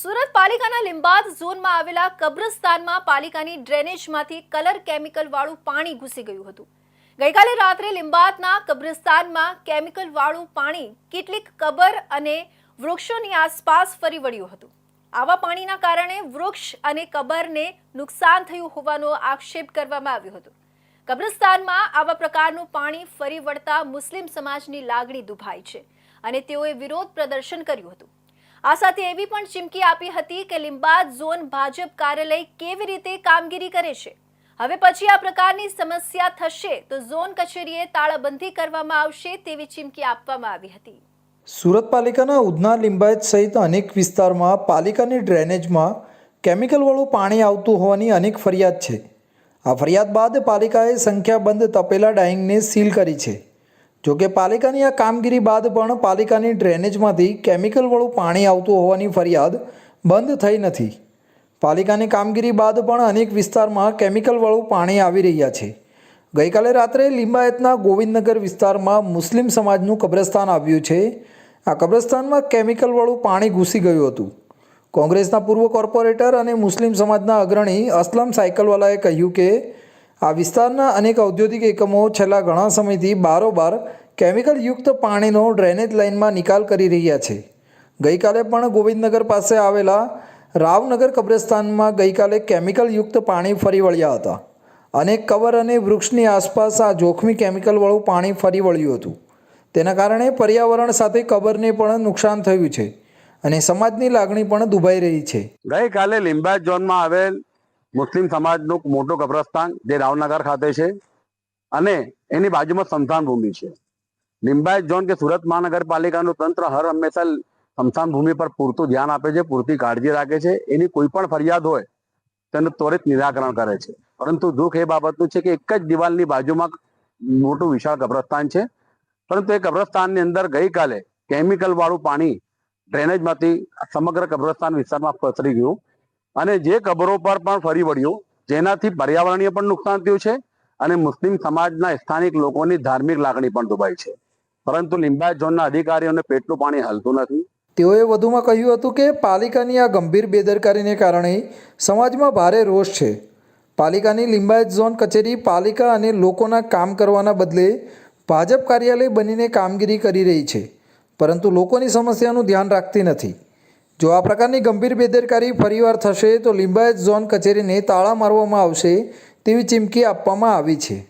સુરત પાલિકાના લિંબાદ ઝોનમાં આવેલા કબ્રસ્તાનમાં પાલિકાની ડ્રેનેજમાંથી કલર કેમિકલ વાળું પાણી ઘૂસી ગયું હતું. ગઈકાલે રાત્રે લિંબાદના કબ્રસ્તાનમાં કેમિકલ વાળું પાણી કેટલીક કબર અને વૃક્ષોની આસપાસ ફરી વળ્યું હતું. આવા પાણીના કારણે વૃક્ષ અને કબરને નુકસાન થયું હોવાનો આક્ષેપ કરવામાં આવ્યો હતો. કબ્રસ્તાનમાં આવા પ્રકારનું પાણી ફરી વળતા મુસ્લિમ સમાજની લાગણી દુભાઈ છે અને તેઓએ વિરોધ પ્રદર્શન કર્યું હતું. આ સાથે એવી પણ ચીમકી આપી હતી કે લિંબાદ ઝોન ભાજપ કાર્યાલય કેવી રીતે કામગીરી કરે છે? હવે પછી આ પ્રકારની સમસ્યા થશે તો ઝોન કચેરીએ તાળાબંધી કરવામાં આવશે તેવી ચીમકી આપવામાં આવી હતી. સુરત પાલિકાના ઉધના લિંબાયત સહિત અનેક વિસ્તારમાં પાલિકાની ડ્રેનેજમાં કેમિકલવાળું પાણી આવતું હોવાની અનેક ફરિયાદ છે. આ ફરિયાદ બાદ પાલિકાએ સંખ્યાબંધ તપેલા ડાઇંગને સીલ કરી છે. જોકે પાલિકાની આ કામગીરી બાદ પણ પાલિકાની ડ્રેનેજમાંથી કેમિકલવાળું પાણી આવતું હોવાની ફરિયાદ બંધ થઈ નથી. પાલિકાની કામગીરી બાદ પણ અનેક વિસ્તારમાં કેમિકલવાળું પાણી આવી રહ્યા છે. ગઈકાલે રાત્રે લિંબાયતના ગોવિંદનગર વિસ્તારમાં મુસ્લિમ સમાજનું કબ્રસ્તાન આવ્યું છે. આ કબ્રસ્તાનમાં કેમિકલવાળું પાણી ઘૂસી ગયું હતું. કોંગ્રેસના પૂર્વ કોર્પોરેટર અને મુસ્લિમ સમાજના અગ્રણી અસલમ સાયકલવાલાએ કહ્યું કે આ વિસ્તારના અનેક ઔદ્યોગિક એકમો છેલ્લા ઘણા સમયથી બારોબાર કેમિકલયુક્ત પાણીનો ડ્રેનેજ લાઇનમાં નિકાલ કરી રહ્યા છે. ગઈકાલે પણ ગોવિંદનગર પાસે આવેલા રાવનગર કબ્રસ્તાનમાં ગઈકાલે કેમિકલયુક્ત પાણી ફરી વળ્યા હતા. અનેક કવર અને વૃક્ષની આસપાસ આ જોખમી કેમિકલવાળું પાણી ફરી વળ્યું હતું. તેના કારણે પર્યાવરણ સાથે કબરને પણ નુકસાન થયું છે અને સમાજની લાગણી પણ દુભાઈ રહી છે. ગઈકાલે લીંબા ઝોનમાં આવેલ મુસ્લિમ સમાજનું મોટું કબ્રસ્તાન જે રાવનગર ખાતે છે અને એની બાજુમાં સ્મશાન ભૂમિ છે. લિંબાયત ઝોન કે સુરત મહાનગરપાલિકાનું તંત્ર હર હંમેશા સ્મશાન ભૂમિ પર પૂરતું ધ્યાન આપે છે, પૂરતી કાળજી રાખે છે. એની કોઈ પણ ફરિયાદ હોય તેનું ત્વરિત નિરાકરણ કરે છે. પરંતુ દુઃખ એ બાબતનું છે કે એક જ દિવાલની બાજુમાં મોટું વિશાળ કબ્રસ્તાન છે. પરંતુ એ કબ્રસ્તાનની અંદર ગઈકાલે કેમિકલ વાળું પાણી ડ્રેનેજમાંથી સમગ્ર કબ્રસ્તાન વિસ્તારમાં પસરી ગયું. અને જે કબરો પર પણ ફરી વળ્યું, જેનાથી પર્યાવરણીય પણ નુકસાન થયું છે અને મુસ્લિમ સમાજના સ્થાનિક લોકોની ધાર્મિક લાગણી પણ દુભાઈ છે. પરંતુ લિંબાયત ઝોનના અધિકારીઓને પેટનું પાણી હલતું નથી. તેઓએ વધુમાં કહ્યું હતું કે પાલિકાની આ ગંભીર બેદરકારીને કારણે સમાજમાં ભારે રોષ છે. પાલિકાની લિંબાયત ઝોન કચેરી પાલિકા અને લોકોના કામ કરવાના બદલે ભાજપ કાર્યાલય બનીને કામગીરી કરી રહી છે. પરંતુ લોકોની સમસ્યાનું ધ્યાન રાખતી નથી. જો આ પ્રકારની ગંભીર બેદરકારી ફરીવાર થશે તો લિંબાયત ઝોન કચેરીને તાળા મારવામાં આવશે તેવી ચીમકી આપવામાં આવી છે.